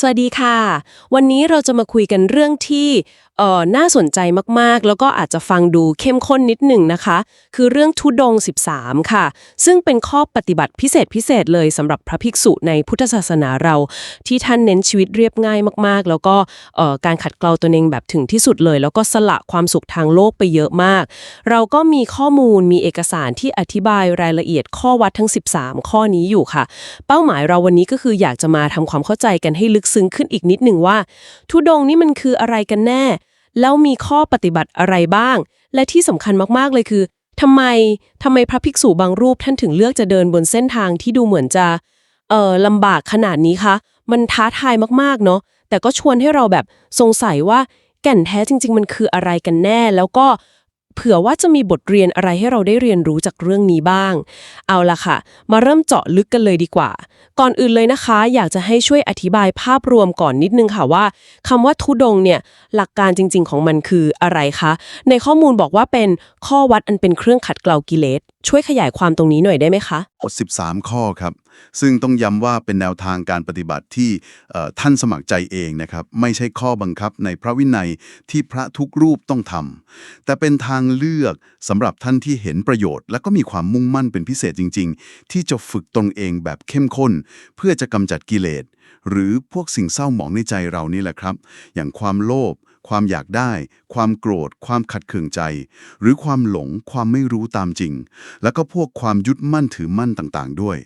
สวัสดีค่ะ วันนี้เราจะมาคุยกันเรื่องที่เอ่อน่าสนใจมากๆ แล้วก็อาจจะฟังดูเข้มข้นนิดหนึ่งนะคะ คือเรื่องทุดง 13 ค่ะ ซึ่งเป็นข้อปฏิบัติพิเศษพิเศษเลยสำหรับพระภิกษุในพุทธศาสนาเรา ที่ท่านเน้นชีวิตเรียบง่ายมากๆ แล้วก็เอ่อการขัดเกลาตัวเองแบบถึงที่สุดเลย แล้วก็สละความสุขทางโลกไปเยอะมาก เราก็มีข้อมูลมีเอกสารที่อธิบายรายละเอียดข้อวัดทั้ง 13 ข้อนี้อยู่ค่ะ เป้าหมายเราวันนี้ก็คืออยากจะมาทำความเข้าใจกันให้ลึกซึ้งขึ้นอีกนิดหนึ่งว่า ทุดงนี่มันคืออะไรกันแน่ แล้วมีข้อปฏิบัติอะไรบ้าง และที่สำคัญมากๆเลยคือทำไมทำไมพระภิกษุบางรูปท่านถึงเลือกจะเดินบนเส้นทางที่ดูเหมือนจะเอ่อลำบากขนาดนี้คะมันท้าทายมากๆเนาะแต่ก็ชวนให้เราแบบสงสัยว่าแก่นแท้จริง ๆ มันคืออะไรกันแน่ แล้วก็ เผื่อว่าจะมีบทเรียนอะไรให้เราได้เรียนรู้จากเรื่องนี้บ้าง เอาละค่ะ มาเริ่มเจาะลึกกันเลยดีกว่า ก่อนอื่นเลยนะคะ อยากจะให้ช่วยอธิบายภาพรวมก่อนนิดนึงค่ะว่าคำว่าทุดงเนี่ยหลักการจริง ๆ ของมันคืออะไรคะ ในข้อมูลบอกว่าเป็นข้อวัดอันเป็นเครื่องขัดเกลากิเลส ช่วยขยายความตรงนี้หน่อยได้ไหมคะอด13 ข้อครับ ซึ่งต้องย้ำว่าเป็นแนวทางการปฏิบัติที่เอ่อท่านสมัครใจเองนะครับ ไม่ใช่ข้อบังคับในพระวินัยที่พระทุกรูปต้องทำแต่เป็นทางเลือกสำหรับท่านที่เห็นประโยชน์ และก็มีความมุ่งมั่นเป็นพิเศษจริง ๆ ที่จะฝึกตนเองแบบเข้มข้น เพื่อจะกำจัดกิเลส หรือพวกสิ่งเศร้าหมองในใจเรานี่แหละครับ อย่างความโลภ ความอยากได้ ความโกรธ ความขัดเคืองใจ หรือความหลง ความไม่รู้ตามจริง แล้วก็พวกความยึดมั่นถือมั่นต่างๆ ด้วย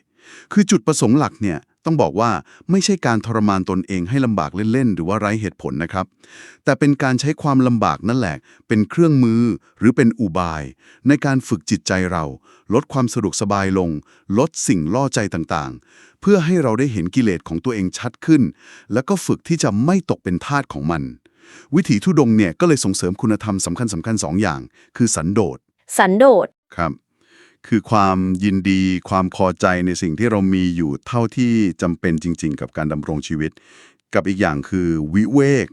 คือจุดประสงค์หลักเนี่ยต้องบอกว่าไม่ใช่การทรมานตนเองให้ลำบากเล่นๆ หรือว่าไร้เหตุผลนะครับ แต่เป็นการใช้ความลำบากนั่นแหละ เป็นเครื่องมือหรือเป็นอุบาย ในการฝึกจิตใจเรา ลดความสะดวกสบายลง ลดสิ่งล่อใจต่างๆ เพื่อให้เราได้เห็นกิเลสของตัวเองชัดขึ้น แล้วก็ฝึกที่จะไม่ตกเป็นทาสของมัน วิถีทุดงค์เนี่ยก็เลยส่งเสริมคุณธรรมสำคัญสำคัญๆสองอย่าง คือสันโดษสันโดษครับ คือความยินดีความพอใจในสิ่งที่เรามีอยู่เท่าที่จำเป็นจริง ๆ กับการดำรงชีวิต กับอีกอย่างคือวิเวก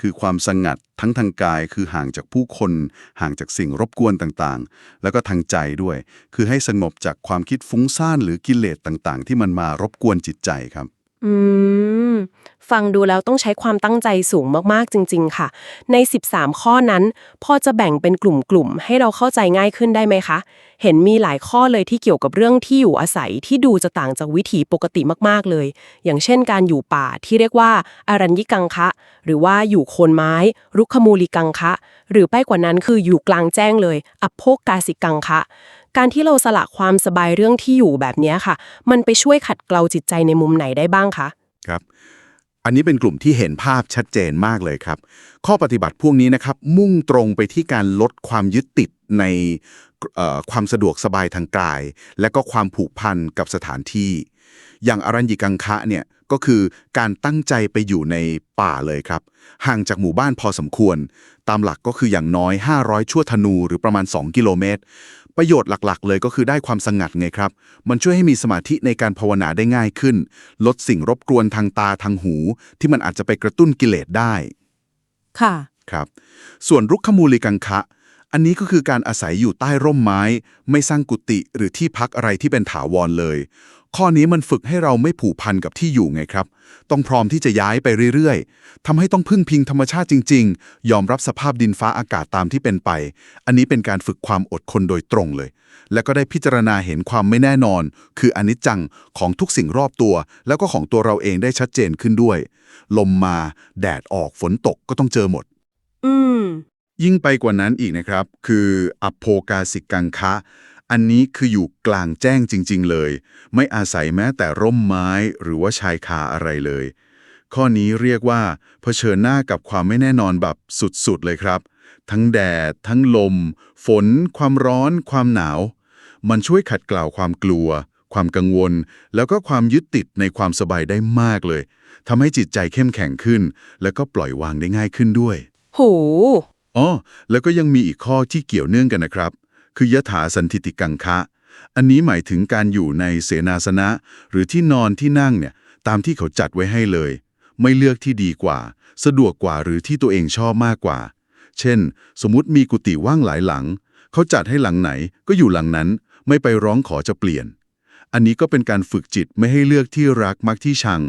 คือความสงัดทั้งทางกายคือห่างจากผู้คน ห่างจากสิ่งรบกวนต่างๆ แล้วก็ทางใจด้วย คือให้สงบจากความคิดฟุ้งซ่านหรือกิเลสต่างๆ ที่มันมารบกวนจิตใจครับ อืม ฟังดูแล้วต้องใช้ความตั้งใจสูงมากๆจริง ๆ ค่ะ ใน 13 ข้อนั้นพอจะแบ่งเป็นกลุ่มๆให้เราเข้าใจง่ายขึ้นได้ไหมคะ เห็นมีหลายข้อเลยที่เกี่ยวกับเรื่องที่อยู่อาศัยที่ดูจะต่างจากวิถีปกติมากๆเลย อย่างเช่นการอยู่ป่าที่เรียกว่าอารัญญิกังคะ หรือว่าอยู่โคนไม้ รุกขมูลิกังคะ หรือไปกว่านั้นคืออยู่กลางแจ้งเลยอพโภกกาสิกังคะการที่เราสละความสบายเรื่องที่อยู่แบบนี้ค่ะ มันไปช่วยขัดเกลาจิตใจในมุมไหนได้บ้างคะ ครับ อันนี้เป็นกลุ่มที่เห็นภาพชัดเจนมากเลยครับ ข้อปฏิบัติพวกนี้นะครับมุ่งตรงไปที่การลดความยึดติดในความสะดวกสบายทางกาย และก็ความผูกพันกับสถานที่ อย่างอรัญญิกังคะเนี่ยก็คือการตั้งใจไปอยู่ในป่าเลยครับ ห่างจากหมู่บ้านพอสมควร ตามหลักก็คืออย่างน้อย 500 ชั่วธนูหรือประมาณ 2 กิโลเมตร ประโยชน์หลักๆ เลยก็คือได้ความสงัดไงครับ มันช่วยให้มีสมาธิในการภาวนาได้ง่ายขึ้น ลดสิ่งรบกวนทางตาทางหู ที่มันอาจจะไปกระตุ้นกิเลสได้ ค่ะ ครับ ส่วนรุกขมูลิกังคะ อันนี้ก็คือการอาศัยอยู่ใต้ร่มไม้ ไม่สร้างกุฏิหรือที่พักอะไรที่เป็นถาวรเลย ข้อนี้มันฝึกให้เราไม่ผูกพันกับที่อยู่ไงครับ ต้องพร้อมที่จะย้ายไปเรื่อยๆทำให้ต้องพึ่งพิงธรรมชาติจริง ๆ ยอมรับสภาพดินฟ้าอากาศตามที่เป็นไป อันนี้เป็นการฝึกความอดทนโดยตรงเลย และก็ได้พิจารณาเห็นความไม่แน่นอน คืออนิจจังของทุกสิ่งรอบตัว แล้วก็ของตัวเราเองได้ชัดเจนขึ้นด้วย ลมมา แดดออกฝนตกก็ต้องเจอหมด อืมยิ่งไปกว่านั้นอีกนะครับ คืออโภกาสิกังคะ อันนี้คืออยู่กลางแจ้งจริง ๆ เลย ไม่อาศัยแม้แต่ร่มไม้หรือว่าชายคาอะไรเลย ข้อนี้เรียกว่าเผชิญหน้ากับความไม่แน่นอนแบบสุด ๆ เลยครับ ทั้งแดด ทั้งลม ฝน ความร้อน ความหนาว มันช่วยขัดเกลาความกลัว ความกังวล แล้วก็ความยึดติดในความสบายได้มากเลยทำให้จิตใจเข้มแข็งขึ้น แล้วก็ปล่อยวางได้ง่ายขึ้นด้วย โหอ๋อแล้วก็ยังมีอีกข้อที่เกี่ยวเนื่องกันนะครับ คือยถาสันทิติกังคะ อันนี้หมายถึงการอยู่ในเสนาสนะ หรือที่นอนที่นั่งเนี่ยตามที่เขาจัดไว้ให้เลย ไม่เลือกที่ดีกว่า สะดวกกว่าหรือที่ตัวเองชอบมากกว่า เช่น สมมติมีกุฏิว่างหลายหลัง เขาจัดให้หลังไหนก็อยู่หลังนั้น ไม่ไปร้องขอจะเปลี่ยน อันนี้ก็เป็นการฝึกจิตไม่ให้เลือกที่รักมักที่ชัง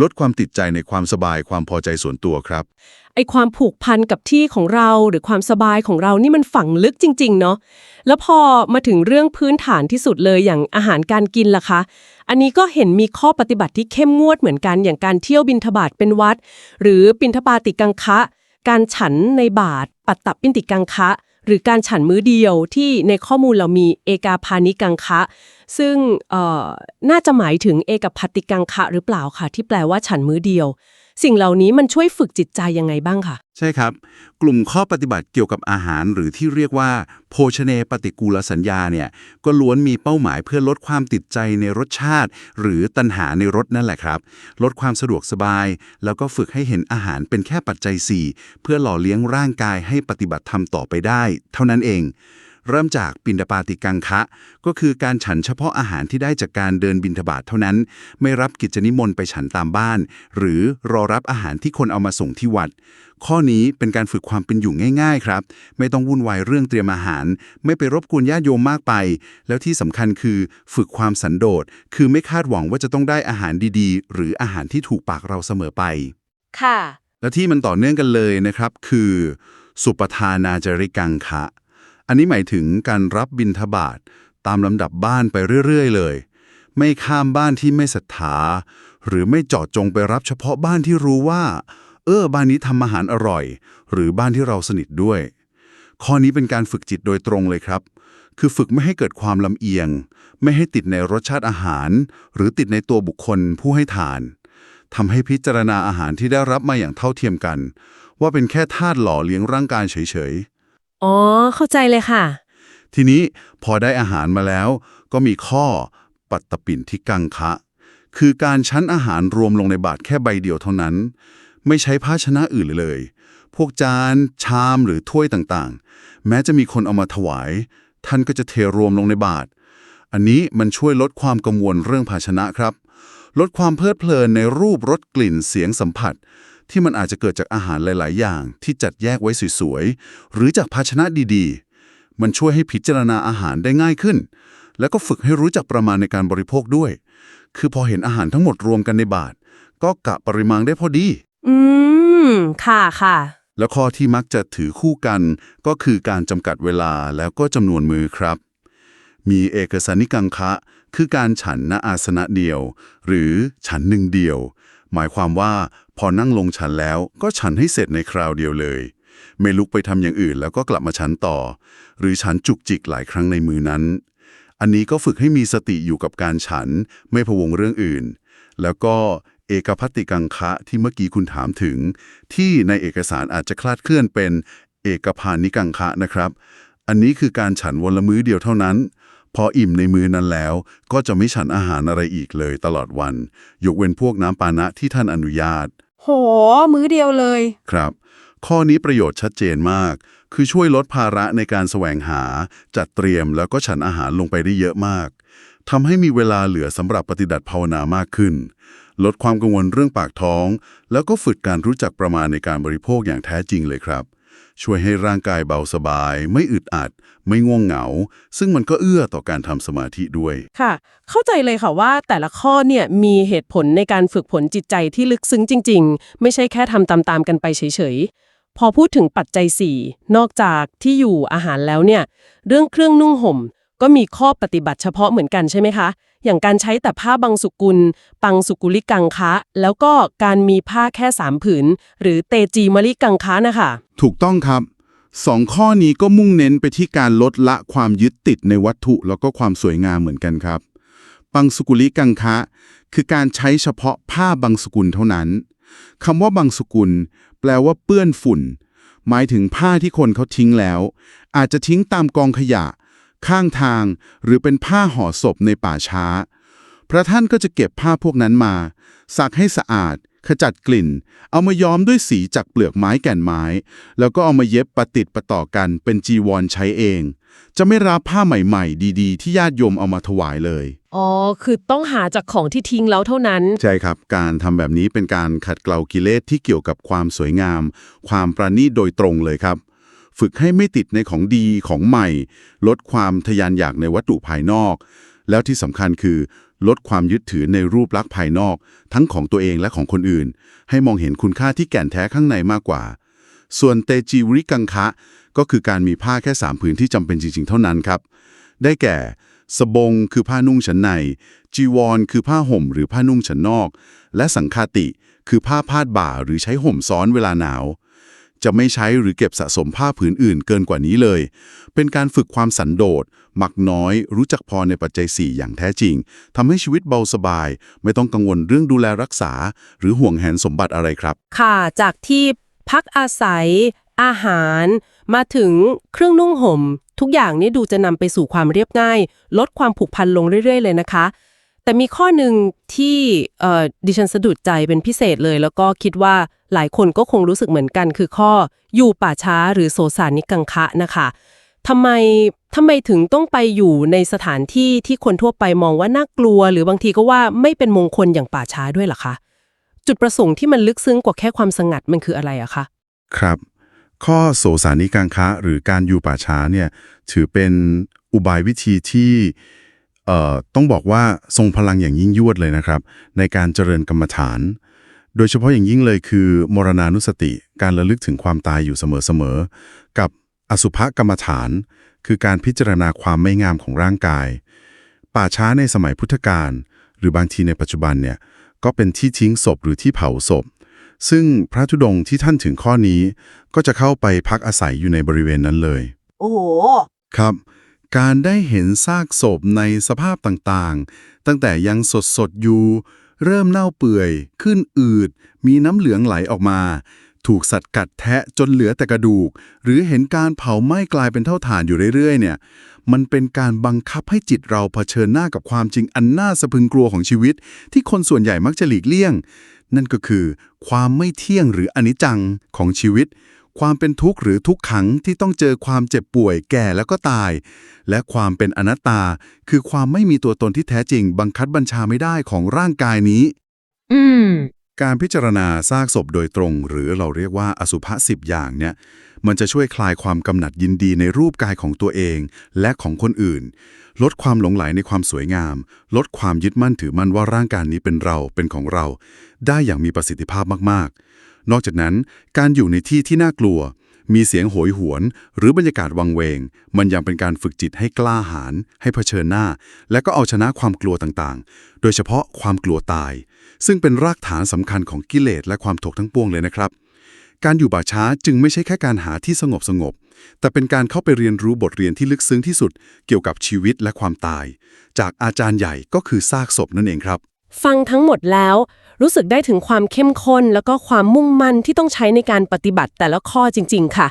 ลดความติดใจในความสบายความพอใจส่วนตัวครับ ไอความผูกพันกับที่ของเราหรือความสบายของเรานี่มันฝังลึกจริง ๆ เนาะแล้วพอมาถึงเรื่องพื้นฐานที่สุดเลยอย่างอาหารการกินล่ะคะ อันนี้ก็เห็นมีข้อปฏิบัติที่เข้มงวดเหมือนกันอย่างการเที่ยวบินทบาทเป็นวัด หรือปินทบาติกังคะ การฉันในบาทปัตตปินติกังคะ หรือการฉันมื้อเดียวที่ในข้อมูลเรามีเอกาพานิกังคะ ซึ่งเอ่อน่าจะหมายถึงเอกพัติกังคะหรือเปล่าคะที่แปลว่าฉันมื้อเดียว สิ่งเหล่านี้มันช่วยฝึกจิตใจยังไงบ้างคะใช่ครับ กลุ่มข้อปฏิบัติเกี่ยวกับอาหารหรือที่เรียกว่า โภชเนปฏิกูลสัญญาเนี่ยก็ล้วนมีเป้าหมายเพื่อลดความติดใจในรสชาติ หรือตัณหาในรสนั่นแหละครับ ลดความสะดวกสบาย แล้วก็ฝึกให้เห็นอาหารเป็นแค่ปัจจัย 4 เพื่อหล่อเลี้ยงร่างกายให้ปฏิบัติธรรมต่อไปได้ เท่านั้นเอง เริ่มจากปินดาปาติกังคะ ก็คือการฉันเฉพาะอาหารที่ได้จากการเดินบินทบาทเท่านั้น ไม่รับกิจนิมนต์ไปฉันตามบ้าน หรือรอรับอาหารที่คนเอามาส่งที่วัด ข้อนี้เป็นการฝึกความเป็นอยู่ง่าย ๆ ครับ ไม่ต้องวุ่นวายเรื่องเตรียมอาหาร ไม่ไปรบกวนญาติโยมมากไป แล้วที่สำคัญคือฝึกความสันโดษคือไม่คาดหวังว่าจะต้องได้อาหารดีๆ หรืออาหารที่ถูกปากเราเสมอไป ค่ะ และที่มันต่อเนื่องกันเลยนะครับ คือ สุปทานาจาริกังคะ อันนี้หมายถึงการรับบิณฑบาตตามลำดับบ้านไปเรื่อยๆ เลย ไม่ข้ามบ้านที่ไม่ศรัทธา หรือไม่เจาะจงไปรับเฉพาะบ้านที่รู้ว่า เออบ้านนี้ทำอาหารอร่อย หรือบ้านที่เราสนิทด้วย ข้อนี้เป็นการฝึกจิตโดยตรงเลยครับ คือฝึกไม่ให้เกิดความลำเอียง ไม่ให้ติดในรสชาติอาหาร หรือติดในตัวบุคคลผู้ให้ทานทำให้พิจารณาอาหารที่ได้รับมาอย่างเท่าเทียมกัน ว่าเป็นแค่ธาตุหล่อเลี้ยงร่างกายเฉยๆ อ๋อ เข้าใจเลยค่ะ ทีนี้พอได้อาหารมาแล้ว ก็มีข้อปัตตปิ่นที่กังคะ คือการชั้นอาหารรวมลงในบาตรแค่ใบเดียวเท่านั้น ไม่ใช้ภาชนะอื่นเลย พวกจาน ชามหรือถ้วยต่างๆ แม้จะมีคนเอามาถวาย ท่านก็จะเทรวมลงในบาตรอันนี้มันช่วยลดความกังวลเรื่องภาชนะครับ ลดความเพลิดเพลินในรูปรสกลิ่นเสียงสัมผัส ที่มันอาจจะเกิดจากอาหารหลาย ๆ อย่างที่จัดแยกไว้สวยๆ หรือจากภาชนะดีๆ มันช่วยให้พิจารณาอาหารได้ง่ายขึ้น แล้วก็ฝึกให้รู้จักประมาณในการบริโภคด้วย คือพอเห็นอาหารทั้งหมดรวมกันในบาท ก็กะปริมาณได้พอดี อืม ค่ะค่ะ แล้วข้อที่มักจะถือคู่กัน ก็คือการจำกัดเวลาแล้วก็จำนวนมือครับ มีเอกสานิกังคะ คือการฉันณอาสนะเดียว หรือฉันหนึ่งเดียว หมายความว่าพ อนั่งลงฉันแล้วก็ฉันให้เสร็จในคราวเดียวเลย ไม่ลุกไปทำอย่างอื่นแล้วก็กลับมาฉันต่อ หรือฉันจุกจิกหลายครั้งในมือนั้น อันนี้ก็ฝึกให้มีสติอยู่กับการฉันไม่พวงเรื่องอื่น แล้วก็เอกพัตติกังคะที่เมื่อกี้คุณถามถึง ที่ในเอกสารอาจจะคลาดเคลื่อนเป็นเอกพานิกังคะนะครับ อันนี้คือการฉันวันละมื้อเดียวเท่านั้น พออิ่มในมือนั้นแล้ว ก็จะไม่ฉันอาหารอะไรอีกเลยตลอดวัน ยกเว้นพวกน้ำปานะที่ท่านอนุญาต โห มื้อเดียวเลย ครับ ข้อนี้ประโยชน์ชัดเจนมาก คือช่วยลดภาระในการแสวงหา จัดเตรียมแล้วก็ฉันอาหารลงไปได้เยอะมากทำให้มีเวลาเหลือสำหรับปฏิบัติภาวนามากขึ้น ลดความกังวลเรื่องปากท้อง แล้วก็ฝึกการรู้จักประมาณในการบริโภคอย่างแท้จริงเลยครับ ช่วยให้ร่างกายเบาสบาย ไม่อึดอัด ไม่ง่วงเหงา ซึ่งมันก็เอื้อต่อการทำสมาธิด้วย ค่ะ เข้าใจเลยค่ะว่าแต่ละข้อเนี่ยมีเหตุผลในการฝึกผลจิตใจที่ลึกซึ้งจริง ๆ ไม่ใช่แค่ทำตามๆกันไปเฉยๆ พอพูดถึงปัจจัย 4 นอกจากที่อยู่อาหารแล้วเนี่ย เรื่องเครื่องนุ่งห่ม ก็มีข้อปฏิบัติเฉพาะเหมือนกันใช่ไหมคะ อย่างการใช้แต่ผ้าบางสุกุล ปังสุกุลิกังคะ แล้วก็การมีผ้าแค่สามผืน หรือเตจีมลิกังคะนะคะ ถูกต้องครับสองข้อนี้ก็มุ่งเน้นไปที่การลดละความยึดติดในวัตถุแล้วก็ความสวยงามเหมือนกันครับบังสุกุลิกังคะ คือการใช้เฉพาะผ้าบางสกุลเท่านั้นคำว่าบางสกุล แปลว่าเปื้อนฝุ่น หมายถึงผ้าที่คนเขาทิ้งแล้ว อาจจะทิ้งตามกองขยะ ข้างทาง หรือเป็นผ้าห่อศพในป่าช้า พระท่านก็จะเก็บผ้าพวกนั้นมาซักให้สะอาด ขจัดกลิ่น เอามาย้อมด้วยสีจากเปลือกไม้แก่นไม้ แล้วก็เอามาเย็บประติดประต่อกันเป็นจีวรใช้เอง จะไม่รับผ้าใหม่ๆ ดีๆ ที่ญาติโยมเอามาถวายเลย อ๋อ คือต้องหาจากของที่ทิ้งแล้วเท่านั้น ใช่ครับ การทำแบบนี้เป็นการขัดเกลากิเลสที่เกี่ยวกับความสวยงาม ความประณีตโดยตรงเลยครับ ฝึกให้ไม่ติดในของดีของใหม่ ลดความทยานอยากในวัตถุภายนอก แล้วที่สำคัญคือ ลดความยึดถือในรูปลักษณ์ภายนอก ทั้งของตัวเองและของคนอื่น ให้มองเห็นคุณค่าที่แก่นแท้ข้างในมากกว่า ส่วนเตจิวริกังคะ ก็คือการมีผ้าแค่สามผืนที่จำเป็นจริงๆ เท่านั้นครับ ได้แก่สบงคือผ้านุ่งชั้นใน จีวร คือผ้าห่มหรือผ้านุ่งชั้นนอก และสังคาติ คือผ้าพาดบ่าหรือใช้ห่มซ้อนเวลาหนาว จะไม่ใช้หรือเก็บสะสมผ้าผืนอื่นเกินกว่านี้เลย เป็นการฝึกความสันโดษ มักน้อย รู้จักพอในปัจจัย 4 อย่างแท้จริงทำให้ชีวิตเบาสบาย ไม่ต้องกังวลเรื่องดูแลรักษา หรือห่วงแหนสมบัติอะไรครับ ค่ะจากที่พักอาศัย อาหาร มาถึงเครื่องนุ่งห่ม ทุกอย่างนี้ดูจะนำไปสู่ความเรียบง่าย ลดความผูกพันลงเรื่อย ๆ เลยนะคะ แต่มีข้อหนึ่งที่ดิฉันสะดุดใจเป็นพิเศษเลย แล้วก็คิดว่าหลายคนก็คงรู้สึกเหมือนกัน คือข้ออยู่ป่าช้าหรือโสสานิกังคะนะคะทำไมทำไมถึงต้องไปอยู่ในสถานที่ที่คนทั่วไปมองว่าน่ากลัว หรือบางทีก็ว่าไม่เป็นมงคลอย่างป่าช้าด้วยล่ะคะจุดประสงค์ที่มันลึกซึ้งกว่าแค่ความสงัดมันคืออะไรอะคะครับ ข้อโสสานิกังคะหรือการอยู่ป่าช้าเนี่ยถือเป็นอุบายวิธีที่ เอ่อต้องบอกว่าทรงพลังอย่างยิ่งยวดเลยนะครับ ในการเจริญกรรมฐาน โดยเฉพาะอย่างยิ่งเลยคือ มรณานุสติ การระลึกถึงความตายอยู่เสมอๆกับอสุภกรรมฐาน คือการพิจารณาความไม่งามของร่างกาย ป่าช้าในสมัยพุทธกาลหรือบางทีในปัจจุบันเนี่ยก็เป็นที่ทิ้งศพหรือที่เผาศพ ซึ่งพระธุดงค์ที่ท่านถึงข้อนี้ ก็จะเข้าไปพักอาศัยอยู่ในบริเวณนั้นเลย โอ้โห ครับ การได้เห็นซากศพในสภาพต่างๆ ตั้งแต่ยังสดสดๆอยู่ เริ่มเน่าเปื่อย ขึ้นอืด มีน้ำเหลืองไหลออกมา ถูกสัตว์กัดแทะจนเหลือแต่กระดูก หรือเห็นการเผาไหม้กลายเป็นเท่าฐานอยู่เรื่อยๆ เนี่ย มันเป็นการบังคับให้จิตเราเผชิญหน้ากับความจริงอันน่าสะพึงกลัวของชีวิต ที่คนส่วนใหญ่มักจะหลีกเลี่ยง นั่นก็คือ ความไม่เที่ยงหรืออนิจจังของชีวิต ความเป็นทุกข์หรือทุกขังที่ต้องเจอความเจ็บป่วยแก่แล้วก็ตาย และความเป็นอนัตตา คือความไม่มีตัวตนที่แท้จริง บังคับบัญชาไม่ได้ของร่างกายนี้ อืม การพิจารณาซากศพโดยตรง หรือเราเรียกว่าอสุภะสิบอย่างเนี่ย มันจะช่วยคลายความกำหนัดยินดีในรูปกายของตัวเอง และของคนอื่น ลดความหลงไหลในความสวยงาม ลดความยึดมั่นถือมั่นว่าร่างกายนี้เป็นเราเป็นของเรา ได้อย่างมีประสิทธิภาพมากๆ นอกจากนั้นการอยู่ในที่ที่น่ากลัว มีเสียงโหยหวน หรือบรรยากาศวังเวง มันยังเป็นการฝึกจิตให้กล้าหาญให้เผชิญหน้า และก็เอาชนะความกลัวต่างๆ โดยเฉพาะความกลัวตาย ซึ่งเป็นรากฐานสำคัญของกิเลสและความทุกทั้งปวงเลยนะครับ การอยู่ป่าช้าจึงไม่ใช่แค่การหาที่สงบสงบแต่เป็นการเข้าไปเรียนรู้บทเรียนที่ลึกซึ้งที่สุด เกี่ยวกับชีวิตและความตาย จากอาจารย์ใหญ่ก็คือซากศพนั่นเองครับ ฟังทั้งหมดแล้ว รู้สึกได้ถึงความเข้มข้นแล้วก็ความมุ่งมั่นที่ต้องใช้ในการปฏิบัติแต่ละข้อจริง ๆ ค่ะ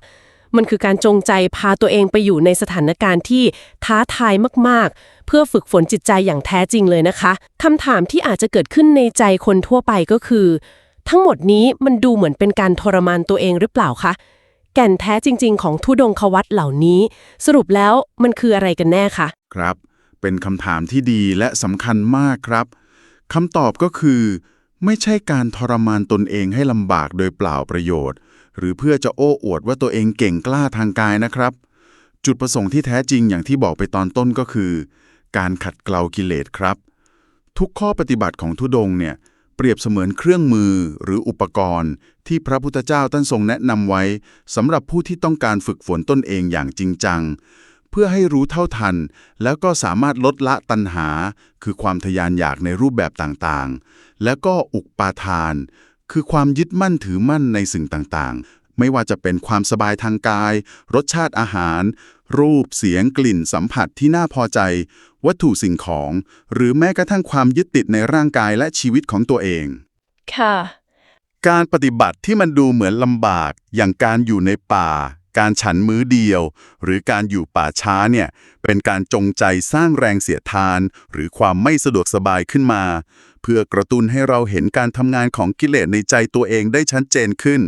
มันคือการจงใจพาตัวเองไปอยู่ในสถานการณ์ที่ท้าทายมากๆ เพื่อฝึกฝนจิตใจอย่างแท้จริงเลยนะคะคำถามที่อาจจะเกิดขึ้นในใจคนทั่วไปก็คือ ทั้งหมดนี้มันดูเหมือนเป็นการทรมานตัวเองหรือเปล่าคะแก่นแท้จริง ๆ ของทุดงควัตเหล่านี้ สรุปแล้วมันคืออะไรกันแน่คะครับ เป็นคำถามที่ดีและสำคัญมากครับ คำตอบก็คือ ไม่ใช่การทรมานตนเองให้ลำบากโดยเปล่าประโยชน์ หรือเพื่อจะโอ้อวดว่าตัวเองเก่งกล้าทางกายนะครับ จุดประสงค์ที่แท้จริงอย่างที่บอกไปตอนต้นก็คือ การขัดเกลากิเลสครับ ทุกข้อปฏิบัติของทุดงเนี่ยเปรียบเสมือนเครื่องมือหรืออุปกรณ์ ที่พระพุทธเจ้าท่านทรงแนะนำไว้สำหรับผู้ที่ต้องการฝึกฝนตนเองอย่างจริงจัง เพื่อให้รู้เท่าทัน แล้วก็สามารถลดละตัณหา คือความทยานอยากในรูปแบบต่างๆ แล้วก็อุกปาทาน คือความยึดมั่นถือมั่นในสิ่งต่างๆ ไม่ว่าจะเป็นความสบายทางกาย รสชาติอาหาร รูปเสียงกลิ่นสัมผัสที่น่าพอใจ วัตถุสิ่งของ หรือแม้กระทั่งความยึดติดในร่างกายและชีวิตของตัวเอง ค่ะ การปฏิบัติที่มันดูเหมือนลำบากอย่างการอยู่ในป่า การฉันมื้อเดียว หรือการอยู่ป่าช้าเนี่ยเป็นการจงใจสร้างแรงเสียดทาน หรือความไม่สะดวกสบายขึ้นมา เพื่อกระตุ้นให้เราเห็นการทำงานของกิเลสในใจตัวเองได้ชัดเจนขึ้น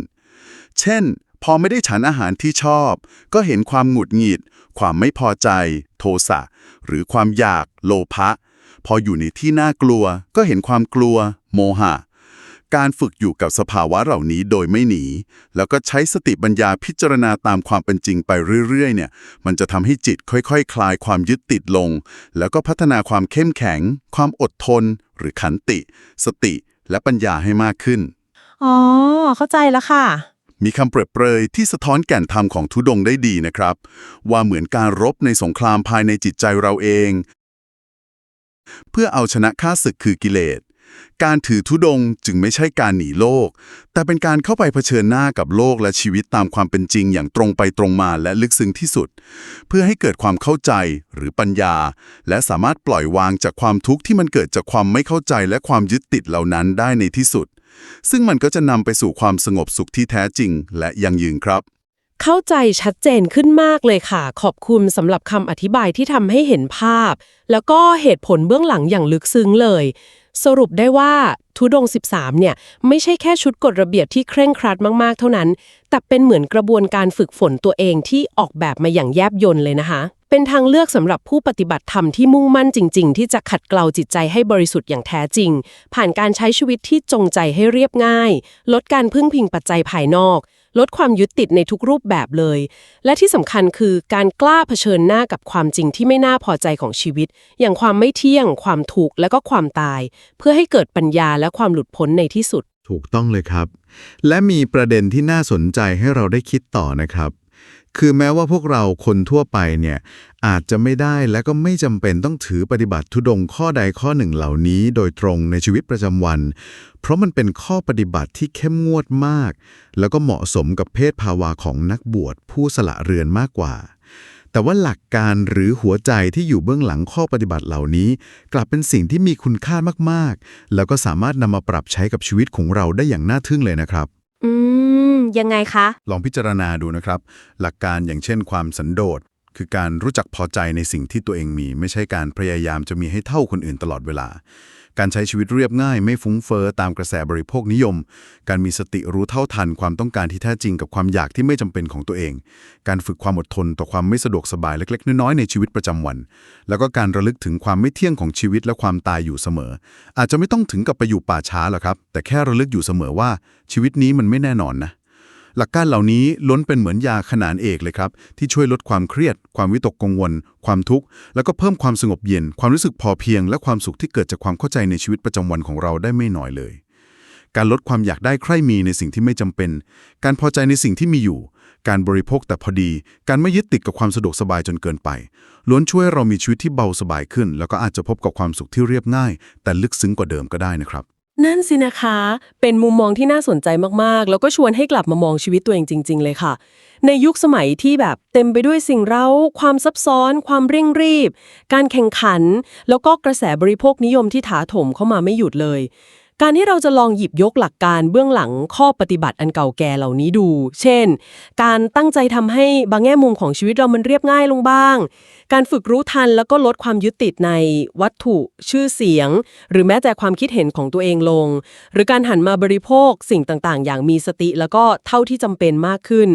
เช่น พอไม่ได้ฉันอาหารที่ชอบ ก็เห็นความหงุดหงิด ความไม่พอใจ โทสะหรือความอยาก โลภะพออยู่ในที่น่ากลัว ก็เห็นความกลัว โมหะ การฝึกอยู่กับสภาวะเหล่านี้โดยไม่หนี แล้วก็ใช้สติปัญญาพิจารณาตามความเป็นจริงไปเรื่อยๆ เนี่ย มันจะทำให้จิตค่อยๆคคลายความยึดติดลง แล้วก็พัฒนาความเข้มแข็ง ความอดทน หรือขันติ สติและปัญญาให้มากขึ้น อ๋อ เข้าใจแล้วค่ะ มีคำเปรียบเปรยที่สะท้อนแก่นธรรมของทุดงค์ได้ดีนะครับ ว่าเหมือนการรบในสงครามภายในจิตใจเราเอง เพื่อเอาชนะข้าศึกคือกิเลส การถือทุดงจึงไม่ใช่การหนีโลก แต่เป็นการเข้าไปเผชิญหน้ากับโลกและชีวิตตามความเป็นจริงอย่างตรงไปตรงมาและลึกซึ้งที่สุด เพื่อให้เกิดความเข้าใจหรือปัญญา และสามารถปล่อยวางจากความทุกข์ที่มันเกิดจากความไม่เข้าใจและความยึดติดเหล่านั้นได้ในที่สุด ซึ่งมันก็จะนำไปสู่ความสงบสุขที่แท้จริง และยั่งยืนครับ เข้าใจชัดเจนขึ้นมากเลยค่ะ ขอบคุณสำหรับคำอธิบายที่ทำให้เห็นภาพ แล้วก็เหตุผลเบื้องหลังอย่างลึกซึ้งเลย สรุปได้ว่าทุดง 13 เนี่ย ไม่ใช่แค่ชุดกฎระเบียบที่เคร่งครัดมากๆ เท่านั้น แต่เป็นเหมือนกระบวนการฝึกฝนตัวเองที่ออกแบบมาอย่างแยบยลเลยนะคะ เป็นทางเลือกสำหรับผู้ปฏิบัติธรรมที่มุ่งมั่นจริง ๆ ที่จะขัดเกลาจิตใจให้บริสุทธิ์อย่างแท้จริง ผ่านการใช้ชีวิตที่จงใจให้เรียบง่าย ลดการพึ่งพิงปัจจัยภายนอก ลดความยึดติดในทุกรูปแบบเลย และที่สำคัญคือการกล้าเผชิญหน้ากับความจริงที่ไม่น่าพอใจของชีวิต อย่างความไม่เที่ยง ความถูกและก็ความตาย เพื่อให้เกิดปัญญาและความหลุดพ้นในที่สุด ถูกต้องเลยครับ และมีประเด็นที่น่าสนใจให้เราได้คิดต่อนะครับ คือแม้ว่าพวกเราคนทั่วไปเนี่ยอาจจะไม่ได้และก็ไม่จำเป็นต้องถือปฏิบัติทุดงข้อใดข้อหนึ่งเหล่านี้ โดยตรงในชีวิตประจำวัน เพราะมันเป็นข้อปฏิบัติที่เข้มงวดมาก แล้วก็เหมาะสมกับเพศภาวะของนักบวชผู้สละเรือนมากกว่า แต่ว่าหลักการหรือหัวใจที่อยู่เบื้องหลังข้อปฏิบัติเหล่านี้ กลับเป็นสิ่งที่มีคุณค่ามากๆ แล้วก็สามารถนำมาปรับใช้กับชีวิตของเราได้อย่างน่าทึ่งเลยนะครับ อืม ยังไงคะ ลองพิจารณาดูนะครับ หลักการอย่างเช่นความสันโดษ คือการรู้จักพอใจในสิ่งที่ตัวเองมี ไม่ใช่การพยายามจะมีให้เท่าคนอื่นตลอดเวลา การใช้ชีวิตเรียบง่าย ไม่ฟุ้งเฟอ้อตามกระแสบริโภคนิยม การมีสติรู้เท่าทันความต้องการที่แท้จริงกับความอยากที่ไม่จำเป็นของตัวเอง การฝึกความอดทนต่อความไม่สะดวกสบายเล็กๆ น้อยๆในชีวิตประจำวัน แล้วก็การระลึกถึงความไม่เที่ยงของชีวิตและความตายอยู่เสมอ อาจจะไม่ต้องถึงกับไปอยู่ป่าช้าหรอกครับ แต่แค่ระลึกอยู่เสมอว่าชีวิตนี้มันไม่แน่นอนนะ หลักการเหล่านี้ล้วนเป็นเหมือนยาขนานเอกเลยครับ ที่ช่วยลดความเครียด ความวิตกกังวล ความทุกข์ แล้วก็เพิ่มความสงบเย็น ความรู้สึกพอเพียง และความสุขที่เกิดจากความเข้าใจในชีวิตประจำวันของเราได้ไม่น้อยเลย การลดความอยากได้ใคร่มีในสิ่งที่ไม่จำเป็น การพอใจในสิ่งที่มีอยู่ การบริโภคแต่พอดี การไม่ยึดติดกับความสะดวกสบายจนเกินไป ล้วนช่วยเรามีชีวิตที่เบาสบายขึ้น แล้วก็อาจจะพบกับความสุขที่เรียบง่าย แต่ลึกซึ้งกว่าเดิมก็ได้นะครับ นั่นสินะคะ เป็นมุมมองที่น่าสนใจมากๆ แล้วก็ชวนให้กลับมามองชีวิตตัวเองจริง ๆ เลยค่ะ ในยุคสมัยที่แบบเต็มไปด้วยสิ่งเร้า ความซับซ้อน ความเร่งรีบ การแข่งขัน แล้วก็กระแสบริโภคนิยมที่ถาโถมเข้ามาไม่หยุดเลย การที่เราจะลองหยิบยกหลักการเบื้องหลังข้อปฏิบัติอันเก่าแก่เหล่านี้ดู เช่น การตั้งใจทำให้บางแง่มุมของชีวิตเรามันเรียบง่ายลงบ้าง การฝึกรู้ทันแล้วก็ลดความยึดติดในวัตถุชื่อเสียง หรือแม้แต่ความคิดเห็นของตัวเองลง หรือการหันมาบริโภคสิ่งต่างๆ อย่างมีสติแล้วก็เท่าที่จำเป็นมากขึ้น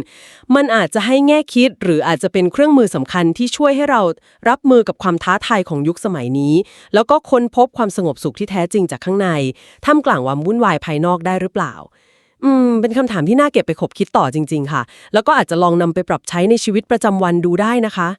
มันอาจจะให้แง่คิด หรืออาจจะเป็นเครื่องมือสำคัญที่ช่วยให้เรารับมือกับความท้าทายของยุคสมัยนี้ แล้วก็ค้นพบความสงบสุขที่แท้จริงจากข้างในท่ามกลางความวุ่นวายภายนอกได้หรือเปล่า อืม เป็นคำถามที่น่าเก็บไปคบคิดต่อจริง ๆ ค่ะ แล้วก็อาจจะลองนำไปปรับใช้ในชีวิตประจำวันดูได้นะคะ